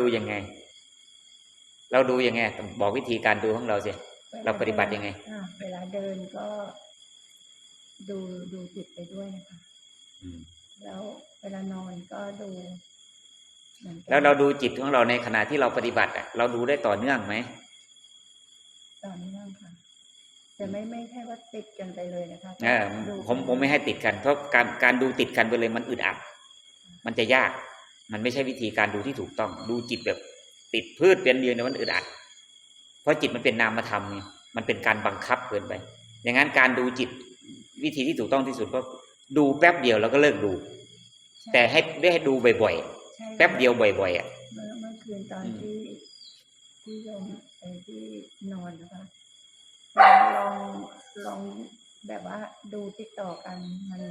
ดูยังไง เราดูยังไงบอกวิธีการดูของเราสิเราปฏิบัติยังไงอ่าเวลาเดินก็ดูดูจิตไปด้วยนะคะอืมแล้วเวลานอนก็ดูหมือนกันแล้วเราดูจิตของเราในขณะที่เราปฏิบัติอะเราดูได้ต่อเนื่องไหมต่อเนื่องค่ะแต่ไม่ไม่ใช่ว่าติดกันไปเลยนะคะเออดูผมผมไม่ให้ติดกันเพราะการการดูติดกันไปเลยมันอึดอัด มันจะยาก มันไม่ใช่วิธีการดูที่ถูกต้อง ดูจิตแบบติดพืชเป็นเดียวเนี่ยมันอึดอัด เพราะจิตมันเป็นนามธรรมไงมันเป็นการบังคับเกินไป อย่างนั้นการดูจิตวิธีที่ถูกต้องที่สุดก็ดูแป๊บเดียวแล้วก็เลิกดูใช่แต่ให้ได้ให้ดูบ่อยใช่ๆแป๊บเดียวบ่อยๆอะเมื่อเมื่อคืนตอนอืมที่ที่โยมไอ้ที่นอนนะคะลองลองแบบว่าดูติดต่อกันมัน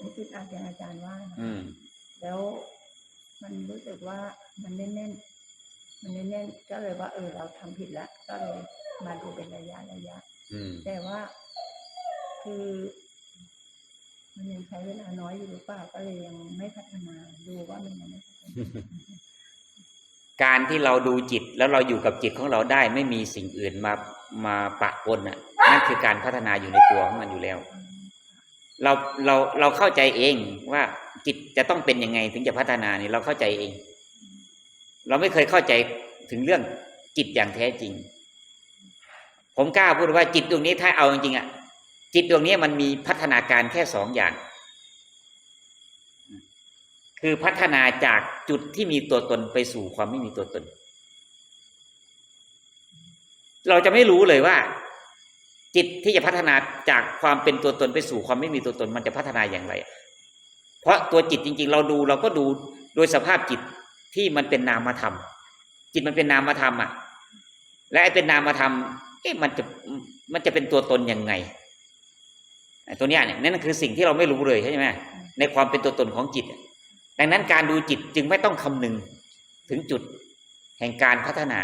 มันอึดอัดอย่างอาจารย์ว่านะคะอืมแล้ว มันรู้สึกว่ามันแน่นๆมันแน่นๆก็เลยว่า เออเราทำผิดแล้วก็เลยมาดูเป็นระยะระยะอืมแต่ว่า คือ มันยังใช้เวลาน้อยอยู่หรือเปล่าก็เลยยังไม่พัฒนาดูว่ามันยังไม่พัฒนาการที่เราดูจิตแล้วเราอยู่กับจิตของเราได้ ไม่มีสิ่งอื่นมามาปะปนอะนั่นคือการพัฒนาอยู่ในตัวของมันอยู่แล้ว เราเราเราเข้าใจเองว่า จิตจะต้องเป็นยังไงถึงจะพัฒนานี่เราเข้าใจเอง เราไม่เคยเข้าใจถึงเรื่องจิตอย่างแท้จริง ผมกล้าพูดว่าจิตดวงนี้ถ้าเอาจริงๆอะจิตดวงนี้มันมีพัฒนาการแค่สองอย่าง คือพัฒนาจากจุดที่มีตัวตนไปสู่ความไม่มีตัวตน เราจะไม่รู้เลยว่า จิตที่จะพัฒนาจากความเป็นตัวตนไปสู่ความไม่มีตัวตน มันจะพัฒนาอย่างไร เพราะตัวจิตจริง ๆ เราดูเราก็ดูโดยสภาพจิตที่มันเป็นนามธรรม จิตมันเป็นนามธรรมอะ และไอ้เป็นนามธรรมเอ๊ะมันจะมันจะเป็นตัวตนยังไงไอ้ตัวเนี้ยเนี่ยนั่นคือสิ่งที่เราไม่รู้เลยใช่ไหมในความเป็นตัวตนของจิต ดังนั้นการดูจิตจึงไม่ต้องคำนึงถึงจุดแห่งการพัฒนา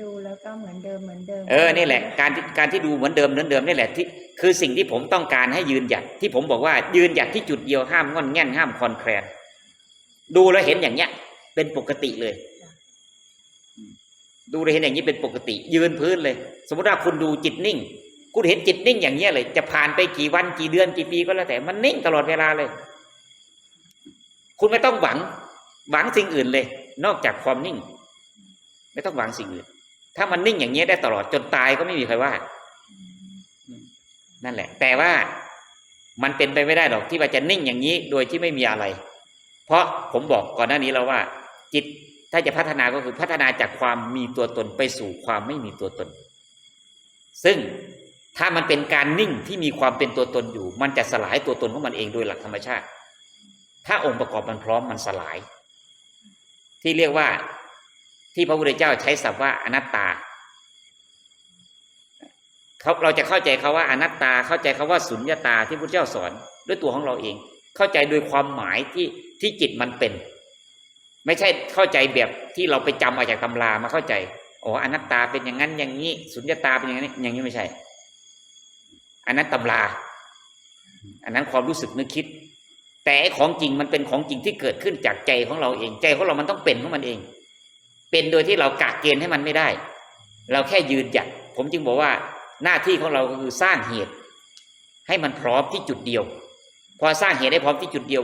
ดูแล้วก็เหมือนเดิมเหมือนเดิม เออนี่แหละ การการที่ดูเหมือนเดิมเหมือนเดิมนี่แหละที่คือสิ่งที่ผมต้องการให้ยืนหยัดที่ผมบอกว่ายืนหยัดที่จุดเดียวห้ามงอนแง่นห้ามคอนแคลนดูแล้วเห็นอย่างเนี้ย เป็นปกติเลย ดูแล้วเห็นอย่างนี้เป็นปกติ ยืนพื้นเลย สมมติว่าคุณดูจิตนิ่ง คุณเห็นจิตนิ่งอย่างเนี้ยเลย จะผ่านไปกี่วันกี่เดือนกี่ปีก็แล้วแต่มันนิ่งตลอดเวลาเลย คุณไม่ต้องหวัง หวังสิ่งอื่นเลย นอกจากความนิ่ง ไม่ต้องหวังสิ่งอื่น ถ้ามันนิ่งอย่างนี้ได้ตลอดจนตายก็ไม่มีใครว่า นั่นแหละ แต่ว่ามันเป็นไปไม่ได้หรอกที่ว่าจะนิ่งอย่างนี้โดยที่ไม่มีอะไร เพราะผมบอกก่อนหน้านี้แล้วว่า จิตถ้าจะพัฒนาก็คือพัฒนาจากความมีตัวตนไปสู่ความไม่มีตัวตน ซึ่งถ้ามันเป็นการนิ่งที่มีความเป็นตัวตนอยู่ มันจะสลายตัวตนของมันเองโดยหลักธรรมชาติ ถ้าองค์ประกอบมันพร้อมมันสลาย ที่เรียกว่า ที่พระพุทธเจ้าใช้ศัพท์ว่าอนัตตาเขาเราจะเข้าใจเขาว่าอนัตตาเข้าใจเขาว่าสุญญตาที่พระพุทธเจ้าสอนด้วยตัวของเราเอง เข้าใจโดยความหมายที่ที่จิตมันเป็น ไม่ใช่เข้าใจแบบที่เราไปจำมาจากตำรามาเข้าใจอ๋ออนัตตาเป็นอย่างนั้นอย่างนี้สุญญตาเป็นอย่างนี้อย่างนี้ไม่ใช่ อันนั้นตำรา อันนั้นความรู้สึกนึกคิด แต่ของจริงมันเป็นของจริงที่เกิดขึ้นจากใจของเราเอง ใจของเรามันต้องเป็นของมันเอง เป็นโดยที่เรากะเกณฑ์ให้มันไม่ได้ เราแค่ยืนหยัดผมจึงบอกว่าหน้าที่ของเราก็คือสร้างเหตุ ให้มันพร้อมที่จุดเดียว พอสร้างเหตุให้พร้อมที่จุดเดียว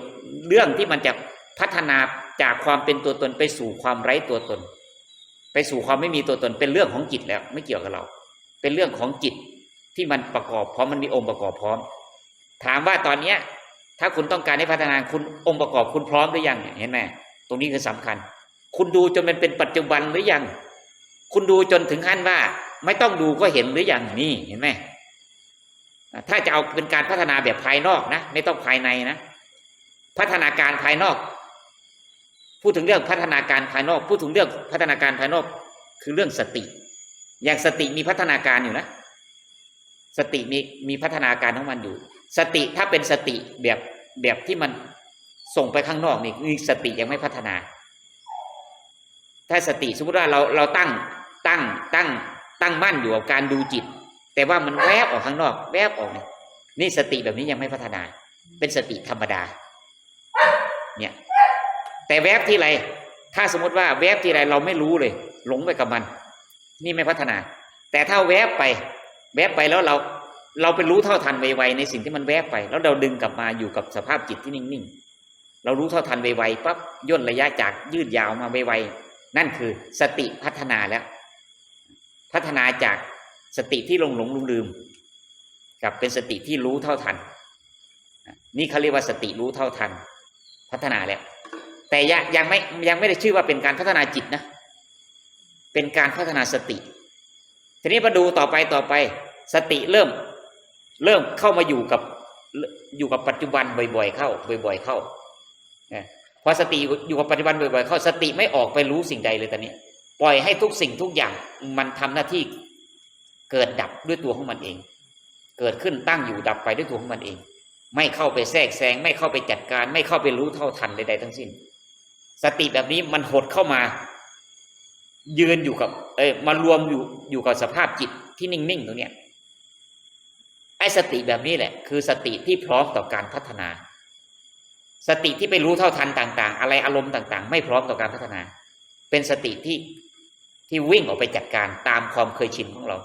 เรื่องที่มันจะพัฒนาจากความเป็นตัวตนไปสู่ความไร้ตัวตน ไปสู่ความไม่มีตัวตนเป็นเรื่องของจิตแล้ว ไม่เกี่ยวกับเรา เป็นเรื่องของจิตที่มันประกอบพร้อมมันมีองค์ประกอบพร้อม ถามว่าตอนเนี้ยถ้าคุณต้องการให้พัฒนาคุณองค์ประกอบคุณพร้อมหรือยังเห็นไหมตรงนี้คือสำคัญ คุณดูจนมันเป็นปัจจุบันหรือยัง คุณดูจนถึงขั้นว่า ไม่ต้องดูก็เห็นหรือยังนี่เห็นไหมถ้าจะเอาเป็นการพัฒนาแบบภายนอกนะ ไม่ต้องภายในนะ พัฒนาการภายนอก พูดถึงเรื่องพัฒนาการภายนอก พูดถึงเรื่องพัฒนาการภายนอก คือเรื่องสติ อย่างสติมีพัฒนาการอยู่นะ สติมีมีพัฒนาการของมันอยู่ สติถ้าเป็นสติแบบแบบที่มันส่งไปข้างนอกนี่สติยังไม่พัฒนา ถ้าสติสมมติว่าเราเราตั้งตั้งตั้งตั้งมั่นอยู่กับการดูจิต แต่ว่ามันแวบออกข้างนอก แวบออกเนี่ยนี่สติแบบนี้ยังไม่พัฒนา เป็นสติธรรมดา เนี่ย แต่แวบที่ไรถ้าสมมติว่าแวบที่ไรเราไม่รู้เลย หลงไปกับมัน นี่ไม่พัฒนา แต่ถ้าแวบไป แวบไปแล้วเรา เราไปรู้เท่าทันไวๆในสิ่งที่มันแวบไป แล้วเราดึงกลับมาอยู่กับสภาพจิตที่นิ่งๆเรารู้เท่าทันไวๆปั๊บย่นระยะจากยืดยาวมาไวๆ นั่นคือสติพัฒนาแล้ว พัฒนาจากสติที่หลงหลงลืมลืมกับเป็นสติที่รู้เท่าทัน นี่เขาเรียกว่าสติรู้เท่าทัน พัฒนาแล้ว แต่ยังยังไม่ยังไม่ได้ชื่อว่าเป็นการพัฒนาจิตนะ เป็นการพัฒนาสติ ทีนี้มาดูต่อไปต่อไป สติเริ่ม เริ่มเข้ามาอยู่กับอยู่กับปัจจุบันบ่อย ๆ เข้า บ่อย ๆ เข้า พอสติอยู่กับปัจจุบันบ่อยๆ เข้าสติไม่ออกไปรู้สิ่งใดเลยตอนนี้ ปล่อยให้ทุกสิ่งทุกอย่างมันทำหน้าที่เกิดดับด้วยตัวของมันเอง เกิดขึ้นตั้งอยู่ดับไปด้วยตัวของมันเอง ไม่เข้าไปแทรกแซงไม่เข้าไปจัดการ ไม่เข้าไปรู้เท่าทันใดๆทั้งสิ้น สติแบบนี้มันหดเข้ามา ยืนอยู่กับ เอ้ยมารวมอยู่อยู่กับสภาพจิตที่นิ่งๆตรงเนี้ยไอ้สติแบบนี้แหละ คือสติที่พร้อมต่อการพัฒนา สติที่ไปรู้เท่าทันต่าง ๆ อะไรอารมณ์ต่าง ๆ ไม่พร้อมต่อการพัฒนา เป็นสติที่ที่วิ่งออกไปจัดการตามความเคยชินของเรา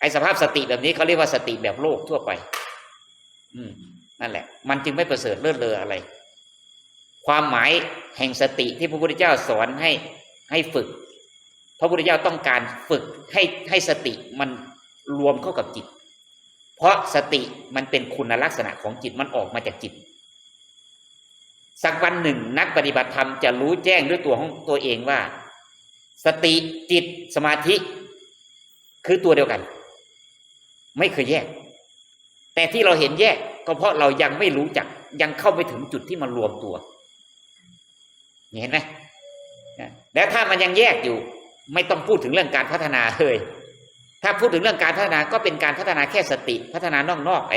ไอ้สภาพสติแบบนี้เขาเรียกว่าสติแบบโลกทั่วไป อืมนั่นแหละ มันจึงไม่ประเสริฐเลิศเลออะไร ความหมายแห่งสติที่พระพุทธเจ้าสอนให้ให้ฝึก พระพุทธเจ้าต้องการฝึกให้ให้สติมันรวมเข้ากับจิต เพราะสติมันเป็นคุณลักษณะของจิตมันออกมาจากจิต สักวันหนึ่งนักปฏิบัติธรรมจะรู้แจ้งด้วยตัวของตัวเองว่า สติจิตสมาธิ คือตัวเดียวกัน ไม่เคยแยก แต่ที่เราเห็นแยก ก็เพราะเรายังไม่รู้จัก ยังเข้าไปถึงจุดที่มันรวมตัวเห็นไหมแล้วถ้ามันยังแยกอยู่ ไม่ต้องพูดถึงเรื่องการพัฒนาเลยถ้าพูดถึงเรื่องการพัฒนาก็เป็นการพัฒนาแค่สติพัฒนานอกๆไป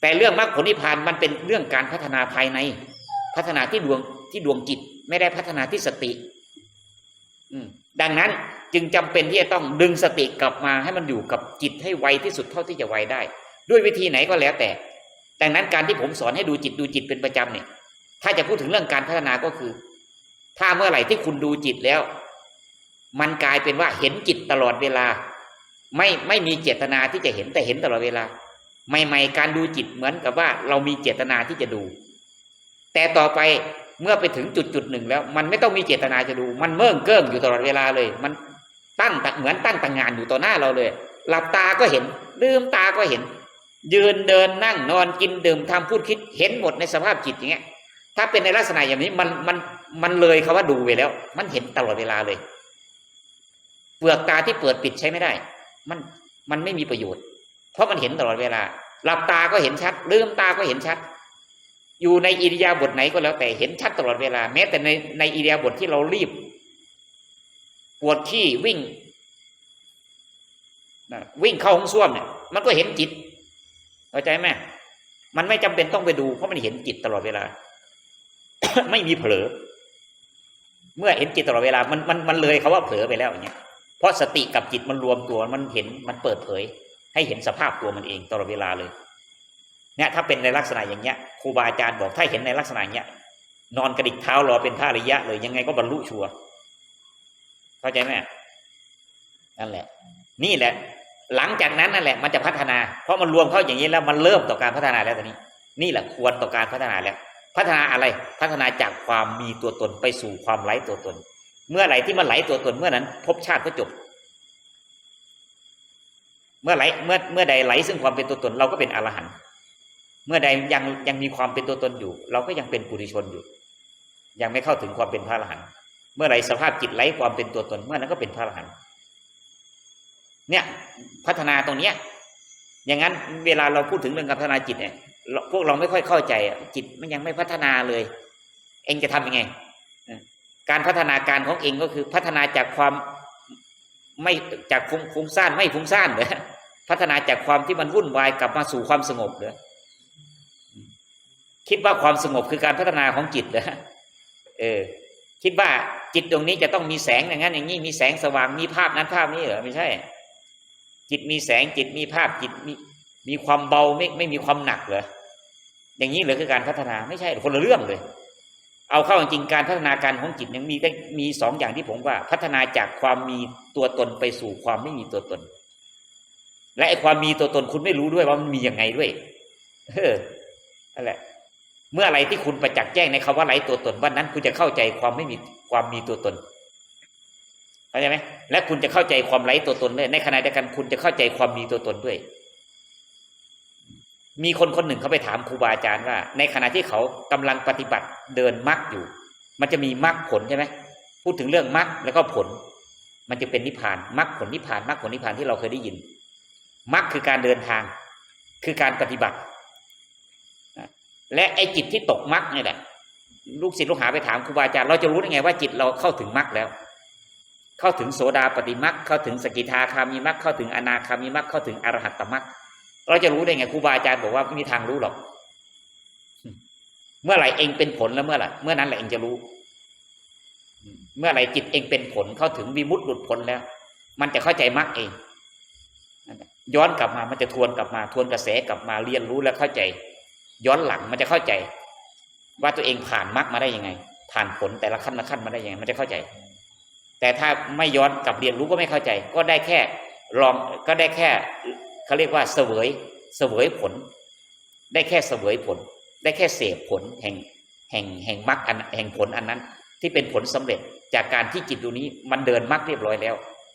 แต่เรื่องมรรคผลนิพพานมันเป็นเรื่องการพัฒนาภายใน พัฒนาที่ดวงที่ดวงจิต ไม่ได้พัฒนาที่สติ อืดังนั้นจึงจำเป็นที่จะต้องดึงสติกลับมาให้มันอยู่กับจิตให้ไวที่สุดเท่าที่จะไวได้ ด้วยวิธีไหนก็แล้วแต่ ดังนั้นการที่ผมสอนให้ดูจิตดูจิตเป็นประจำเนี่ย ถ้าจะพูดถึงเรื่องการพัฒนาก็คือ ถ้าเมื่อไหร่ที่คุณดูจิตแล้ว มันกลายเป็นว่าเห็นจิตตลอดเวลา ไม่ไม่มีเจตนาที่จะเห็นแต่เห็นตลอดเวลา ใหม่ ๆ การดูจิตเหมือนกับว่า เรามีเจตนาที่จะดู แต่ต่อไปเมื่อไปถึงจุดจุดหนึ่งแล้ว มันไม่ต้องมีเจตนาจะดู มันเมื่องเกิ้งอยู่ตลอดเวลาเลย มันตั้งเหมือนตั้งต่างงานอยู่ต่อหน้าเราเลย หลับตาก็เห็น ลืมตาก็เห็น ยืนเดินนั่งนอนกินดื่มทำพูดคิดเห็นหมดในสภาพจิตอย่างเงี้ย ถ้าเป็นในลักษณะอย่างนี้มันมันมันเลยคาว่าดูไปแล้ว มันเห็นตลอดเวลาเลย เปลือกตาที่เปิดปิดใช้ไม่ได้ มันมันไม่มีประโยชน์ เพราะมันเห็นตลอดเวลา หลับตาก็เห็นชัด ลืมตาก็เห็นชัด อยู่ในอิริยาบถไหนก็แล้วแต่เห็นชัดตลอดเวลา แม้แต่ในในอิริยาบถที่เรารีบปวดขี้วิ่งนะวิ่งเข้าห้องส้วมเนี่ย มันก็เห็นจิตเข้าใจไหมมันไม่จำเป็นต้องไปดูเพราะมันเห็นจิตตลอดเวลา ไม่มีเผลอ เมื่อเห็นจิตตลอดเวลา มันมันมันเลยเขาว่าเผลอไปแล้วอย่างเงี้ยเพราะสติกับจิตมันรวมตัวมันเห็นมันเปิดเผย ให้เห็นสภาพตัวมันเองตลอดเวลาเลย เนี่ยถ้าเป็นในลักษณะอย่างเงี้ยครูบาอาจารย์บอกถ้าเห็นในลักษณะเงี้ยนอนกระดิกเท้ารอเป็นพระอริยะเลยยังไงก็บรรลุชัวเข้าใจไหมนั่นแหละ นี่แหละ หลังจากนั้นนั่นแหละ มันจะพัฒนา เพราะมันรวมเข้าอย่างนี้แล้วมันเริ่มต่อการพัฒนาแล้วตอนนี้ นี่แหละควรต่อการพัฒนาแล้ว พัฒนาอะไรพัฒนาจากความมีตัวตนไปสู่ความไร้ตัวตน เมื่อไหร่ที่มันไหลตัวตนเมื่อนั้นภพชาติก็จบ เมื่อไหลเมื่อเมื่อใดไหลซึ่งความเป็นตัวตนเราก็เป็นอรหันต์ เมื่อใดยังยังมีความเป็นตัวตนอยู่ เราก็ยังเป็นปุถุชนอยู่ ยังไม่เข้าถึงความเป็นพระอรหันต์เมื่อไรสภาพจิตไร้ความเป็นตัวตนเมื่อนั้นก็เป็นพระอรหันต์เนี่ยพัฒนาตรงเนี้ย อย่างนั้นเวลาเราพูดถึงเรื่องการพัฒนาจิตเนี่ยพวกเราไม่ค่อยเข้าใจจิตมันยังไม่พัฒนาเลย เองจะทำยังไง การพัฒนาการของเองก็คือพัฒนาจากความไม่จากฟุ้งฟุ้งซ่านไม่ฟุ้งซ่านเหรอพัฒนาจากความที่มันวุ่นวายกลับมาสู่ความสงบเหรอ คิดว่าความสงบคือการพัฒนาของจิตเหรอเออ คิดว่าจิตตรงนี้จะต้องมีแสงอย่างนั้นอย่างนี้มีแสงสว่างมีภาพนั้นภาพนี้เหรอไม่ใช่ จิตมีแสงจิตมีภาพจิตมีมีความเบาไม่ไม่มีความหนักเหรออย่างนี้เหรอคือการพัฒนาไม่ใช่คนละเรื่องเลย เอาเข้าจริงการพัฒนาการของจิตยังมีได้มีสองอย่างที่ผมว่า พัฒนาจากความมีตัวตนไปสู่ความไม่มีตัวตน และไอความมีตัวตนคุณไม่รู้ด้วยว่ามันมียังไงด้วย เออนั่นแหละ เมื่ออะไรที่คุณประจักษ์แจ้งในคำว่าไร้ตัวตนวันนั้น คุณจะเข้าใจความไม่มีความมีตัวตนเข้าใจไหมและคุณจะเข้าใจความไร้ตัวตนด้วยในขณะเดียวกันคุณจะเข้าใจความมีตัวตนด้วย มีคนคนหนึ่งเขาไปถามครูบาอาจารย์ว่า ในขณะที่เขากำลังปฏิบัติเดินมรรคอยู่ มันจะมีมรรคผลใช่ไหมพูดถึงเรื่องมรรคแล้วก็ผล มันจะเป็นนิพพานมรรคผลนิพพานมรรคผลนิพพานที่เราเคยได้ยินมรรคคือการเดินทาง คือการปฏิบัติ และไอ้จิตที่ตกมรรคเนี่ยแหละ ลูกศิษย์ลูกหาไปถามครูบาอาจารย์เราจะรู้ได้ไงว่าจิตเราเข้าถึงมรรคแล้ว เข้าถึงโสดาปฏิมรรคเข้าถึงสกิทาคามีมรรคเข้าถึงอนาคามีมรรคเข้าถึงอรหัตตมรรคเราจะรู้ได้ไงครูบาอาจารย์บอกว่าไม่มีทางรู้หรอก เมื่อไหร่เองเป็นผลแล้วเมื่อไหร่เมื่อนั้นแหละเองจะรู้ เมื่อไหร่จิตเองเป็นผลเข้าถึงวิมุตติหลุดพ้นแล้ว มันจะเข้าใจมรรคเองย้อนกลับมามันจะทวนกลับมา ทวนกระแสกลับมาเรียนรู้และเข้าใจ ย้อนหลังมันจะเข้าใจ ว่าตัวเองผ่านมรรคมาได้ยังไง ผ่านผลแต่ละขั้นละขั้นมาได้ยังไง มันจะเข้าใจ แต่ถ้าไม่ย้อนกลับเรียนรู้ก็ไม่เข้าใจ ก็ได้แค่ลองก็ได้แค่เขาเรียกว่าเสวยเสวยผล ได้แค่เสวยผล ได้แค่เสพผลแห่งแห่งแห่งมรรคอันแห่งผลอันนั้น ที่เป็นผลสำเร็จจากการที่จิตดวงนี้ มันเดินมรรคเรียบร้อยแล้ว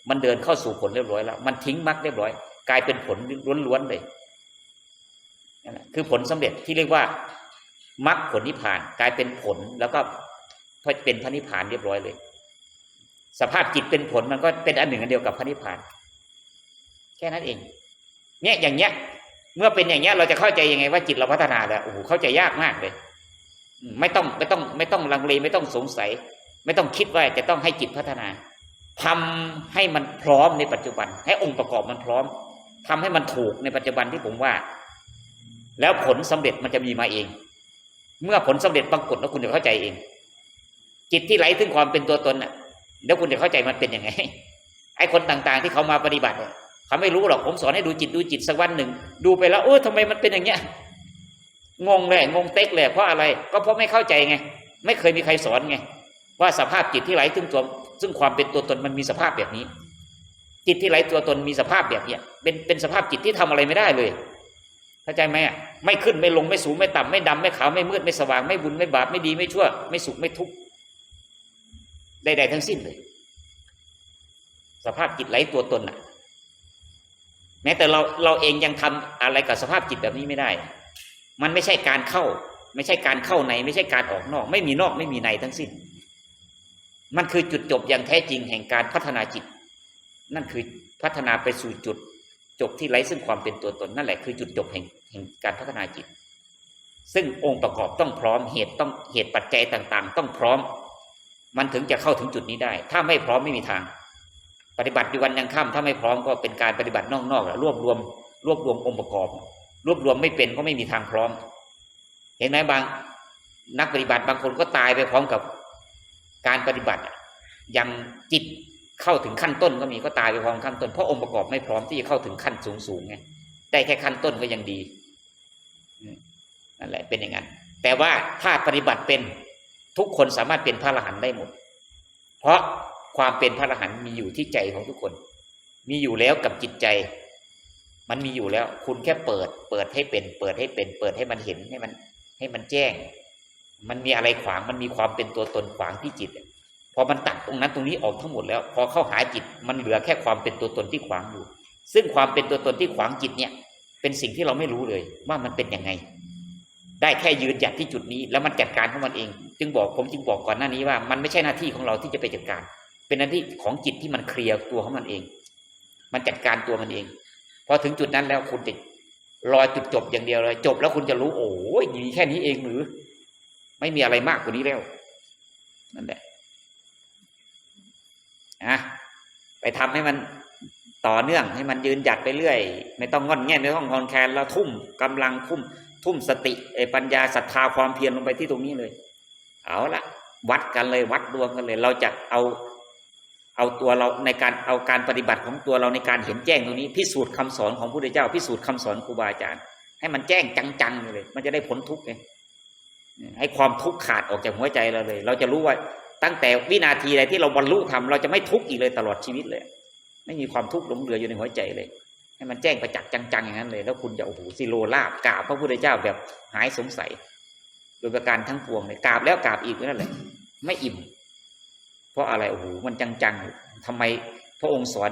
มันเดินเข้าสู่ผลเรียบร้อยแล้ว มันทิ้งมรรคเรียบร้อย กลายเป็นผลล้วนๆเลย คือผลสำเร็จที่เรียกว่ามรรคผลนิพพานกลายเป็นผลแล้วก็เป็นพระนิพพานเรียบร้อยเลย สภาพจิตเป็นผลมันก็เป็นอันหนึ่งอันเดียวกับพระนิพพาน แค่นั้นเอง เนี่ยอย่างเงี้ย เมื่อเป็นอย่างเงี้ยเราจะเข้าใจยังไงว่าจิตเราพัฒนาแล้วโอ้โหเข้าใจยากมากเลย ไม่ต้องไม่ต้อง ไม่ต้องลังเลไม่ต้องสงสัย ไม่ต้องคิดว่าจะต้องให้จิตพัฒนาทำให้มันพร้อมในปัจจุบัน ให้องค์ประกอบมันพร้อมทำให้มันถูกในปัจจุบันที่ผมว่า แล้วผลสำเร็จมันจะมีมาเอง เมื่อผลสำเร็จปรากฏแล้วคุณจะเข้าใจเอง จิตที่ไร้ถึงความเป็นตัวตนน่ะแล้วคุณจะเข้าใจมันเป็นยังไง ไอ้คนต่างๆ ที่เขามาปฏิบัติเนี่ยเขาไม่รู้หรอกผมสอนให้ดูจิตดูจิตสักวันหนึ่ง ดูไปแล้วเออทำไมมันเป็นอย่างเงี้ยงงเลยงงเต็กเลยเพราะอะไร ก็เพราะไม่เข้าใจไง ไม่เคยมีใครสอนไง ว่าสภาพจิตที่ไร้ถึงตัวซึ่งความเป็นตัวตนมันมีสภาพแบบนี้ จิตที่ไร้ตัวตนมีสภาพแบบเนี้ยเป็นเป็นสภาพจิตที่ทำอะไรไม่ได้เลย เข้าใจไหมอะไม่ขึ้นไม่ลงไม่สูงไม่ต่ำไม่ดำไม่ขาวไม่มืดไม่สว่างไม่บุญไม่บาปไม่ดีไม่ชั่ว ไม่สุขไม่ทุกข์ใดๆทั้งสิ้นเลย สภาพจิตไร้ตัวตนอะ แม้แต่เราเราเองยังทำอะไรกับสภาพจิตแบบนี้ไม่ได้ มันไม่ใช่การเข้า ไม่ใช่การเข้าใน ไม่ใช่การออกนอก ไม่มีนอกไม่มีในทั้งสิ้น มันคือจุดจบอย่างแท้จริงแห่งการพัฒนาจิต นั่นคือพัฒนาไปสู่จุดจบที่ไร้ซึ่งความเป็นตัวตน นั่นแหละคือจุดจบแห่ง แห่งการพัฒนาจิต ซึ่งองค์ประกอบต้องพร้อมเหตุต้องเหตุปัจจัยต่าง ๆ ต้องพร้อม มันถึงจะเข้าถึงจุดนี้ได้ ถ้าไม่พร้อมไม่มีทาง ปฏิบัติอยู่วันยังค่ำถ้าไม่พร้อมก็เป็นการปฏิบัตินอกๆรวบรวม รวบรวมองค์ประกอบ รวบรวมไม่เป็นก็ไม่มีทางพร้อม เห็นไหมบางนักปฏิบัติบางคนก็ตายไปพร้อมกับการปฏิบัติอะยังจิตเข้าถึงขั้นต้นก็มีก็ตายไปพร้อมขั้นต้นเพราะองค์ประกอบไม่พร้อมที่จะเข้าถึงขั้นสูงสูงๆไง ได้แค่ขั้นต้นก็ยังดีนั่นแหละเป็นอย่างนั้น แต่ว่าถ้าปฏิบัติเป็นทุกคนสามารถเป็นพระอรหันต์ได้หมด เพราะความเป็นพระอรหันต์มีอยู่ที่ใจของทุกคน มีอยู่แล้วกับจิตใจ มันมีอยู่แล้ว คุณแค่เปิด เปิดให้เป็น เปิดให้เป็น เปิดให้มันเห็นให้มัน ให้มันแจ้ง มันมีอะไรขวาง มันมีความเป็นตัวตนขวางที่จิตพอมันตัดตรงนั้นตรงนี้ออกทั้งหมดแล้ว พอเข้าหาจิต มันเหลือแค่ความเป็นตัวตนที่ขวางอยู่ ซึ่งความเป็นตัวตนที่ขวางจิตเนี่ย เป็นสิ่งที่เราไม่รู้เลยว่ามันเป็นยังไง ได้แค่ยืนหยัดที่จุดนี้ แล้วมันจัดการของมันเอง จึงบอกผมจึงบอกก่อนหน้านี้ว่า มันไม่ใช่หน้าที่ของเราที่จะไปจัดการ เป็นหน้าที่ของจิตที่มันเคลียร์ตัวของมันเอง มันจัดการตัวมันเองพอถึงจุดนั้นแล้วคุณติดรอจุดจบอย่างเดียวเลยจบแล้วคุณจะรู้โอ้ยมีแค่นี้เองหรือ ไม่มีอะไรมากกว่านี้แล้วนั่นแหละอะไปทำให้มัน ต่อเนื่องให้มันยืนหยัดไปเรื่อย ไม่ต้องงอนแง่ไม่ต้องงอนแคนแล้วทุ่มกำลังทุ่ม ทุ่มสติปัญญาศรัทธาความเพียรลงไปที่ตรงนี้เลย เอาละวัดกันเลยวัดดวงกันเลย เราจะเอาเอาตัวเราในการเอาการปฏิบัติของตัวเราในการเห็นแจ้งตรงนี้ พิสูจน์คำสอนของพระพุทธเจ้า พิสูจน์คำสอนครูบาอาจารย์ ให้มันแจ้งจังๆเลย มันจะได้พ้นทุกข์ไงให้ความทุกข์ขาดออกจากหัวใจเราเลย เราจะรู้ว่าตั้งแต่วินาทีใดที่เราบรรลุธรรมเราจะไม่ทุกข์อีกเลยตลอดชีวิตเลย ไม่มีความทุกข์หลงเหลืออยู่ในหัวใจเลย ให้มันแจ้งประจักษ์จังๆอย่างนั้นเลย แล้วคุณจะโอ้โหสิโลลาบกราบพระพุทธเจ้าแบบหายสงสัย โดยประการทั้งปวงเลยกราบแล้วกราบอีกนั่นแหละไม่อิ่ม เพราะอะไรโอ้โหมันจังๆทำไมพระองค์สอน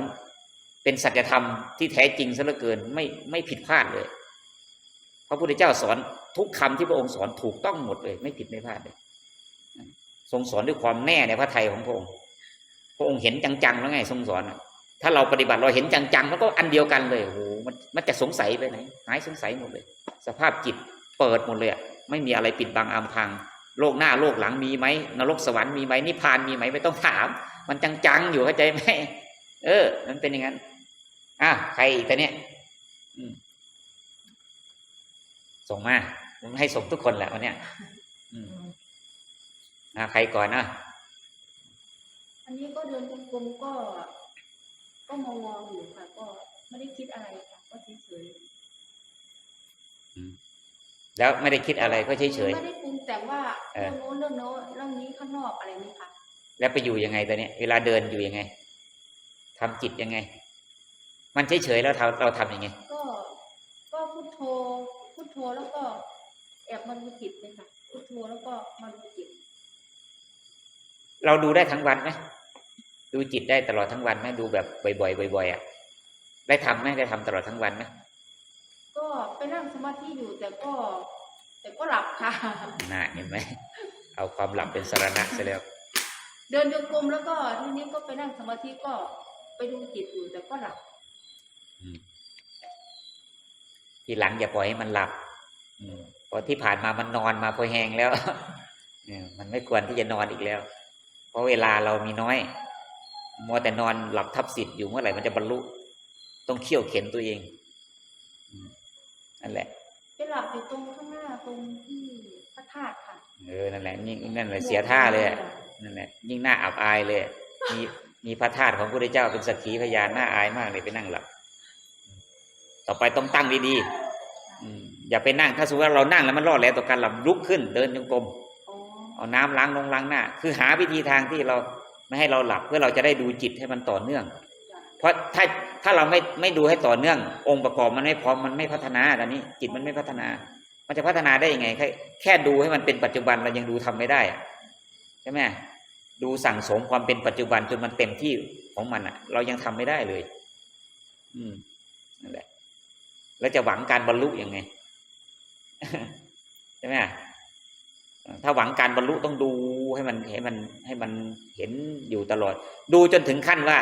เป็นสัจธรรมที่แท้จริงซะเหลือเกินไม่ไม่ผิดพลาดเลย พระพุทธเจ้าสอนทุกคำที่พระองค์สอนถูกต้องหมดเลย ไม่ผิดไม่พลาดเลยทรงสอนด้วยความแน่ในพระทัยของพระองค์ พระองค์เห็นจังๆแล้วไงทรงสอนอะ ถ้าเราปฏิบัติเราเห็นจังๆมันก็อันเดียวกันเลยโอ้โหมันมันจะสงสัยไปไหนหายสงสัยหมดเลย สภาพจิตเปิดหมดเลยอะไม่มีอะไรปิดบังอำพรางโลกหน้าโลกหลังมีไหมนรกสวรรค์มีไหมนิพพานมีไหมไม่ต้องถาม มันจังๆอยู่เข้าใจไหมเออ มันเป็นอย่างนั้นอะใครอีกแต่เนี้ยส่งมาผมให้ส่งทุกคนแหละวันเนี้ยอะใครก่อนนะอันนี้ก็เดินจงกรมก็ ก็มองมองๆอยู่ค่ะ ก็ไม่ได้คิดอะไรค่ะ ก็เฉยแล้วไม่ได้คิดอะไรก็เฉๆยเฉยไม่ได้ปรุงแต่งว่าเอเรื่อองโน้นเรื่องโน้นเรื่องนี้ข้างนอกอะไรนี่ค่ะๆแล้วไปอยู่ยังไงตอนเนี้ยเวลาเดินอยู่ยังไงทำจิตยังไง มันเฉยเฉยๆแล้วเราเราทำยังไง ก็ก็พุทโธพุทโธแล้วก็แอบมาดูจิตเลยค่ะพุทโธแล้วก็มาดูจิต เราดูได้ทั้งวันไหม ดูจิตได้ตลอดทั้งวันไหมดูแบบบ่อยๆบ่อยๆอะได้ทำไหมได้ทำตลอดทั้งวันไหมก็ไปนั่งสมาธิอยู่แต่ก็ แต่ก็หลับค่ะน่าเห็นไหมเอาความหลับเป็นสารณะซะแล้ว เดินจงกรมแล้วก็ทีนี้ก็ไปนั่งสมาธิก็ไปดูจิตอยู่แต่ก็หลับอืมทีหลังอย่าปล่อยให้มันหลับอืมเพราะที่ผ่านมามันนอนมาพอแหงแล้วเนี่ยมันไม่ควรที่จะนอนอีกแล้ว เพราะเวลาเรามีน้อย มัวแต่นอนหลับทับสิทธิ์อยู่เมื่อไหร่มันจะบรรลุ ต้องเขี่ยวเข็นตัวเองอืมนั่นแหละ ไปหลับอยู่ตรงข้างหน้าตรงที่พระธาตุค่ะ เออ นั่นแหละยิ่งนั่นแหละเสียท่าเลยอะนั่นแหละ ยิ่งน่าอับอายเลยอะมีมีพระธาตุของพระพุทธเจ้าเป็นสักขีพยานน่าอายมากเลยไปนั่งหลับ ต่อไปต้องตั้งดีๆอืมอย่าไปนั่ง ถ้าสมมติว่าเรานั่งแล้วมันรอดแล้วต่อการหลับลุกขึ้น เดินจงกรมอ๋อเอาน้ำล้างลงล้างหน้า คือหาวิธีทางที่เรา ไม่ให้เราหลับเพื่อเราจะได้ดูจิตให้มันต่อเนื่อง เพราะถ้าถ้าเราไม่ไม่ดูให้ต่อเนื่อง องค์ประกอบมันไม่พร้อมมันไม่พัฒนาตอนนี้ จิตมันไม่พัฒนา มันจะพัฒนาได้ยังไง แค่แค่ดูให้มันเป็นปัจจุบันเรายังดูทำไม่ได้ใช่ไหมดูสั่งสมความเป็นปัจจุบันจนมันเต็มที่ของมันอะ เรายังทำไม่ได้เลย อืมนั่นแหละแล้วจะหวังการบรรลุยังไงใช่ไหม ถ้าหวังการบรรลุต้องดูให้มันให้มันให้มันเห็นอยู่ตลอด ดูจนถึงขั้นว่า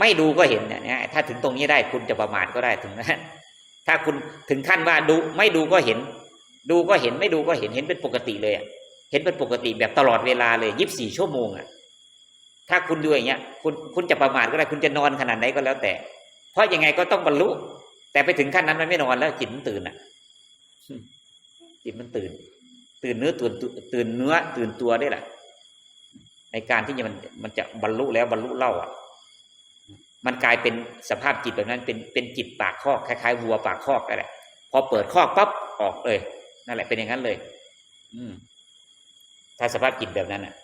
ไม่ดูก็เห็นเนี่ยถ้าถึงตรงนี้ได้คุณจะประมาทก็ได้ถึงนะถ้าคุณถึงขั้นว่าดู ไม่ดูก็เห็น ดูก็เห็นไม่ดูก็เห็นเห็นเป็นปกติเลยเห็นเป็นปกติแบบตลอดเวลาเลยยีิบสี่ชั่วโมงอะถ้าคุณดูอย่างเงี้ย คุณคุณจะประมาทก็ได้คุณจะนอนขนาดไหนก็แล้วแต่ เพราะยังไงก็ต้องบรรลุ แต่ไปถึงขั้นนั้นมันไม่นอนแล้วจิตมันตื่นอะจิตมันตื่น ตื่นเนื้อตื่นตื่นเนื้อตื่นตัวได้แหละในการที่มันมันจะบรรลุแล้วบรรลุเล่าอะ มันกลายเป็นสภาพจิตแบบนั้น เป็นเป็นจิตปากคอกคล้ายๆวัวปากคอกนั่นแหละพอเปิดคอกปั๊บออกเลยนั่นแหละเป็นอย่างนั้นเลย อืมถ้าสภาพจิตแบบนั้นอะ